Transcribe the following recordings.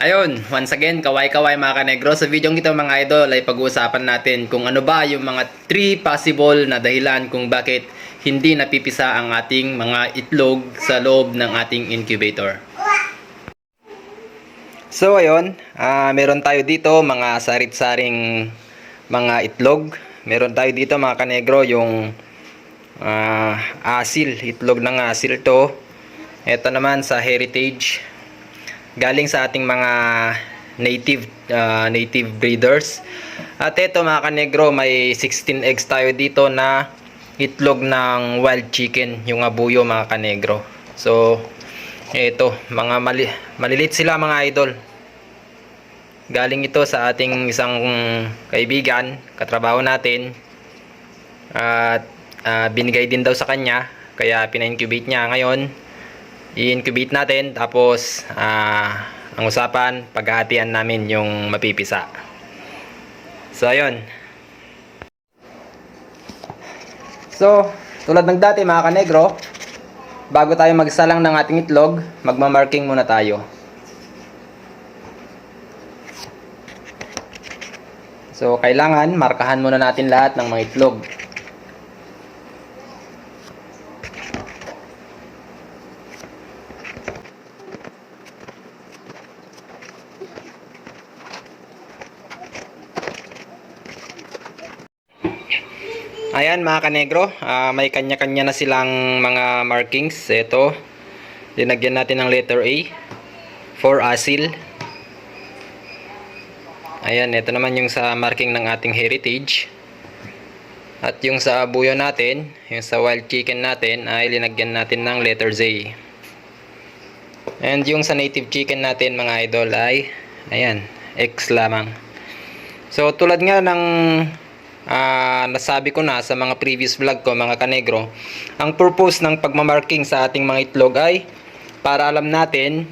Ayun, once again, kaway-kaway mga kanegro. Sa video ito mga idol ay pag-uusapan natin kung ano ba yung mga 3 possible na dahilan kung bakit hindi napipisa ang ating mga itlog sa loob ng ating incubator. So ayun, ah, meron tayo dito mga sarit-saring mga itlog. Meron tayo dito mga kanegro yung ah, asil, itlog ng asil to. Ito naman sa heritage galing sa ating mga native uh, native breeders. At ito mga kanegro, may 16 eggs tayo dito na itlog ng wild chicken, yung abuyo mga kanegro. So, ito, mga mali malilit sila mga idol. Galing ito sa ating isang kaibigan, katrabaho natin. At ah, binigay din daw sa kanya, kaya pina-incubate niya ngayon i-incubate natin tapos ah, ang usapan paghahatian namin yung mapipisa. So ayun. So tulad ng dati mga kanegro bago tayo magsalang ng ating itlog magmamarking muna tayo. So kailangan markahan muna natin lahat ng mga itlog Ayan mga kanegro, ah, may kanya-kanya na silang mga markings. Ito, dinagyan natin ng letter A for asil. Ayan, ito naman yung sa marking ng ating heritage. At yung sa buyo natin, yung sa wild chicken natin, ay linagyan natin ng letter Z. And yung sa native chicken natin mga idol ay, ayan, X lamang. So tulad nga ng ah, nasabi ko na sa mga previous vlog ko mga kanegro, ang purpose ng pagmamarking sa ating mga itlog ay para alam natin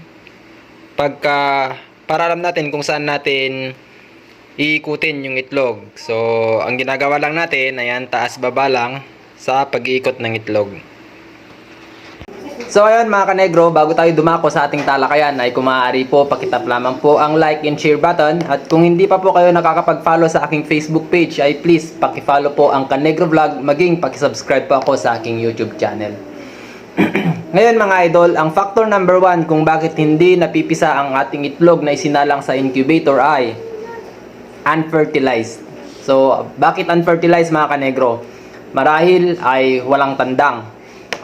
pagka para alam natin kung saan natin iikutin yung itlog. So, ang ginagawa lang natin, ayan, taas baba lang sa pag-iikot ng itlog. So ayun mga kanegro, bago tayo dumako sa ating talakayan ay kung po pakitap lamang po ang like and share button at kung hindi pa po kayo nakakapag-follow sa aking Facebook page ay please paki-follow po ang Kanegro Vlog maging paki-subscribe po ako sa aking YouTube channel. Ngayon mga idol, ang factor number one kung bakit hindi napipisa ang ating itlog na isinalang sa incubator ay unfertilized. So, bakit unfertilized mga kanegro? Marahil ay walang tandang.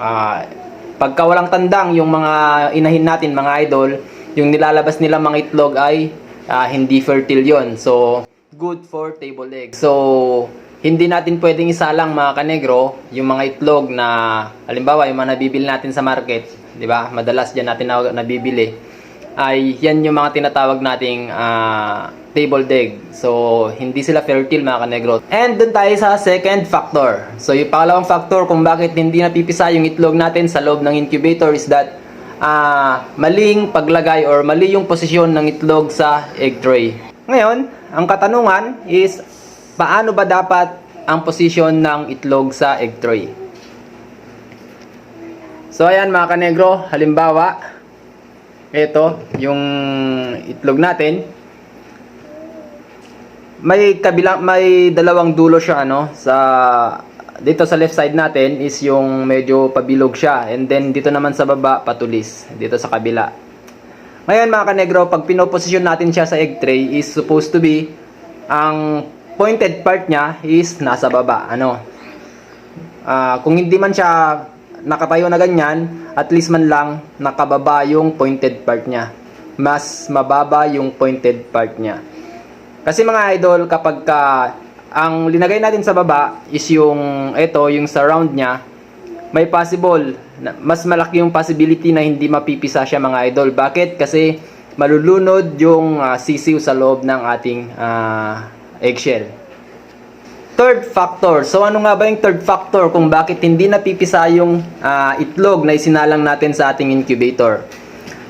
Ah, pagka walang tandang, yung mga inahin natin mga idol, yung nilalabas nila mga itlog ay ah, hindi fertile yon So, good for table eggs. So, hindi natin pwedeng isalang mga kanegro yung mga itlog na halimbawa yung mga nabibili natin sa market, 'di ba? Madalas diyan natin na, nabibili ay yan yung mga tinatawag nating ah, table egg. So, hindi sila fertile mga kanegro. And dun tayo sa second factor. So, yung pangalawang factor kung bakit hindi napipisa yung itlog natin sa loob ng incubator is that ah, maling paglagay or mali yung posisyon ng itlog sa egg tray. Ngayon, ang katanungan is paano ba dapat ang posisyon ng itlog sa egg tray? So, ayan mga kanegro, halimbawa, ito, yung itlog natin. May kabilang may dalawang dulo siya ano sa dito sa left side natin is yung medyo pabilog siya and then dito naman sa baba patulis dito sa kabila. Ngayon mga kanegro, pag pinoposisyon natin siya sa egg tray is supposed to be ang pointed part niya is nasa baba ano. Ah, kung hindi man siya nakatayo na ganyan, at least man lang nakababa yung pointed part niya. Mas mababa yung pointed part niya. Kasi mga idol, kapag ka, ang linagay natin sa baba is yung ito, yung surround niya, may possible, mas malaki yung possibility na hindi mapipisa siya mga idol. Bakit? Kasi malulunod yung ah, sisiw sa loob ng ating ah, eggshell. Third factor. So ano nga ba yung third factor kung bakit hindi napipisa yung ah, itlog na isinalang natin sa ating incubator?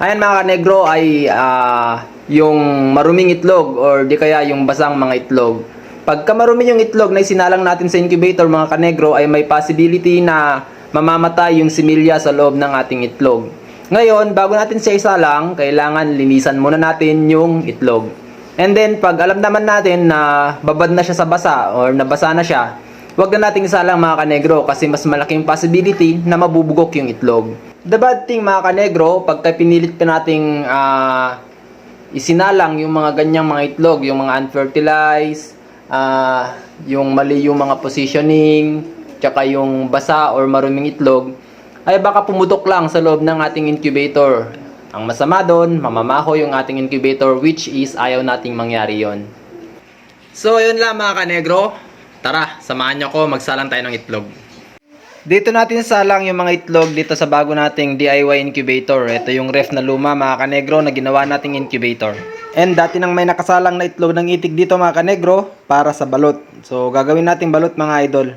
Ayan mga kanegro ay ah, yung maruming itlog or di kaya yung basang mga itlog. Pagka marumi yung itlog na isinalang natin sa incubator mga kanegro ay may possibility na mamamatay yung similya sa loob ng ating itlog. Ngayon, bago natin siya isalang, kailangan linisan muna natin yung itlog. And then, pag alam naman natin na babad na siya sa basa or nabasa na siya, huwag na nating isalang mga kanegro kasi mas malaking possibility na mabubugok yung itlog. The bad thing mga kanegro, pagka pinilit ka nating ah, isinalang yung mga ganyang mga itlog, yung mga unfertilized, ah, yung mali yung mga positioning, tsaka yung basa or maruming itlog, ay baka pumutok lang sa loob ng ating incubator. Ang masama doon, mamamaho yung ating incubator which is ayaw nating mangyari yon. So, yun lang mga kanegro. Tara, samahan nyo ko, magsalang tayo ng itlog. Dito natin salang yung mga itlog dito sa bago nating DIY incubator. Ito yung ref na luma mga kanegro na ginawa nating incubator. And dati nang may nakasalang na itlog ng itik dito mga kanegro para sa balot. So gagawin nating balot mga idol.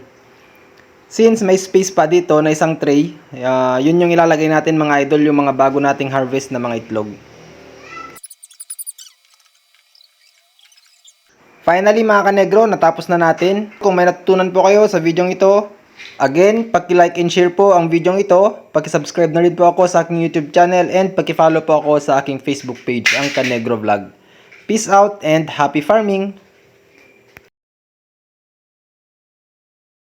Since may space pa dito na isang tray, ah, yun yung ilalagay natin mga idol yung mga bago nating harvest na mga itlog. Finally mga kanegro, natapos na natin. Kung may natutunan po kayo sa video ito, again, paki-like and share po ang video ito. Paki-subscribe na rin po ako sa aking YouTube channel and paki-follow po ako sa aking Facebook page, ang Kanegro Vlog. Peace out and happy farming!